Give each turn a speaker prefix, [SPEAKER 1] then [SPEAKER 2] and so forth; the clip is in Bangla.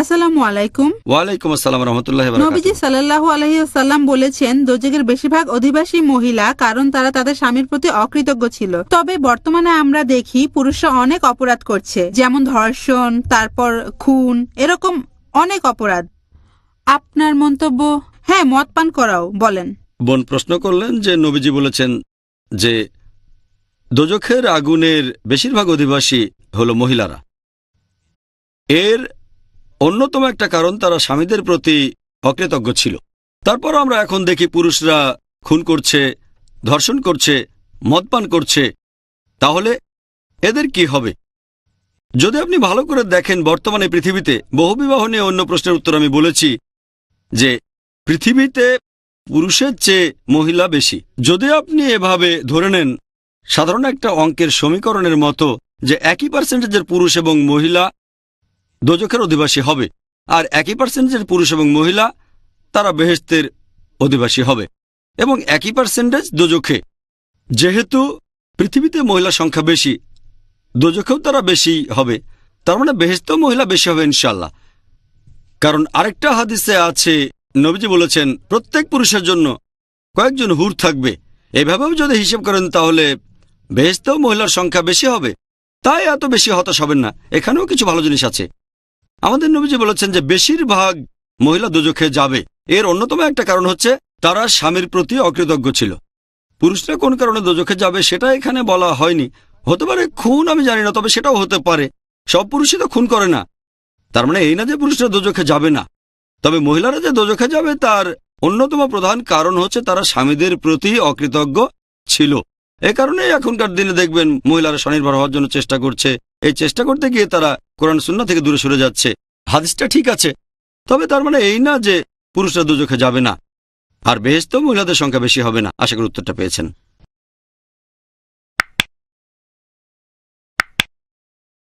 [SPEAKER 1] আসসালামু আলাইকুম।
[SPEAKER 2] ওয়ালাইকুম আসসালাম রহমতুল্লাহ
[SPEAKER 1] নবীজি সাল্লাল্লাহু আলাইহি সাল্লাম বলেছেন দোজখের বেশিরভাগ অধিবাসী মহিলা কারণ তারা তাদের স্বামীর প্রতি অকৃতজ্ঞ ছিল। তবে বর্তমানে আমরা দেখি পুরুষরা অনেক অপরাধ করছে যেমন ধর্ষণ তারপর খুন এরকম অনেক অপরাধ। আপনার মন্তব্য? হ্যাঁ মদ পান করাও বলেন।
[SPEAKER 2] বোন প্রশ্ন করলেন যে নবীজি বলেছেন যে দোজখের আগুনের বেশিরভাগ অধিবাসী হলো মহিলারা। এর অন্যতম একটা কারণ তারা স্বামীদের প্রতি অকৃতজ্ঞ ছিল। তারপর আমরা এখন দেখি পুরুষরা খুন করছে, ধর্ষণ করছে মদপান করছে। তাহলে এদের কি হবে? যদি আপনি ভালো করে দেখেন বর্তমানে পৃথিবীতে বহুবিবাহ নিয়ে অন্য প্রশ্নের উত্তর আমি বলেছি যে পৃথিবীতে পুরুষের চেয়ে মহিলা বেশি। যদি আপনি এভাবে ধরে নেন, সাধারণ একটা অঙ্কের সমীকরণের মতো যে একই পার্সেন্টেজের পুরুষ এবং মহিলা দোজখের অধিবাসী হবে। আর একই পার্সেন্টেজের পুরুষ এবং মহিলা, তারা বেহেস্তের অধিবাসী হবে। এবং একই পার্সেন্টেজ দোজখে। যেহেতু পৃথিবীতে মহিলা সংখ্যা বেশি, দোজখেও তারা বেশি হবে। তার মানে বেহেস্তেও মহিলা বেশি হবে ইনশাল্লাহ কারণ আরেকটা হাদিসে আছে, নবীজি বলেছেন, প্রত্যেক পুরুষের জন্য কয়েকজন হুর থাকবে। এভাবেও যদি হিসেব করেন তাহলে বেহেস্তেও মহিলার সংখ্যা বেশি হবে। তাই এত বেশি হতাশ হবেন না। এখানেও কিছু ভালো জিনিস আছে। আমাদের নবীজি বলেছেন যে বেশিরভাগ মহিলা দুজখে যাবে। এর অন্যতম একটা কারণ হচ্ছে তারা স্বামীর প্রতি অকৃতজ্ঞ ছিল। পুরুষরা কোন কারণে দুজখে যাবে সেটা এখানে বলা হয়নি। হতে পারে খুন আমি জানি না, তবে সেটাও হতে পারে। সব পুরুষই তো খুন করে না। তার মানে এই না যে পুরুষরা দোজখে যাবে না। তবে মহিলারা যে দোজখে যাবে তার অন্যতম প্রধান কারণ হচ্ছে তারা স্বামীদের প্রতি অকৃতজ্ঞ ছিল। এ কারণে এখনকার দিনে দেখবেন মহিলারা স্বনির্ভর হওয়ার জন্য চেষ্টা করছে। এই চেষ্টা করতে গিয়ে তারা কোরআন সুন্না থেকে দূরে সরে যাচ্ছে। হাদিসটা ঠিক আছে। তবে তার মানে এই না যে পুরুষরা দুজোখে যাবে না। আর বেহেস্ত মহিলাদের সংখ্যা বেশি হবে না। আশা করি উত্তরটা পেয়েছেন।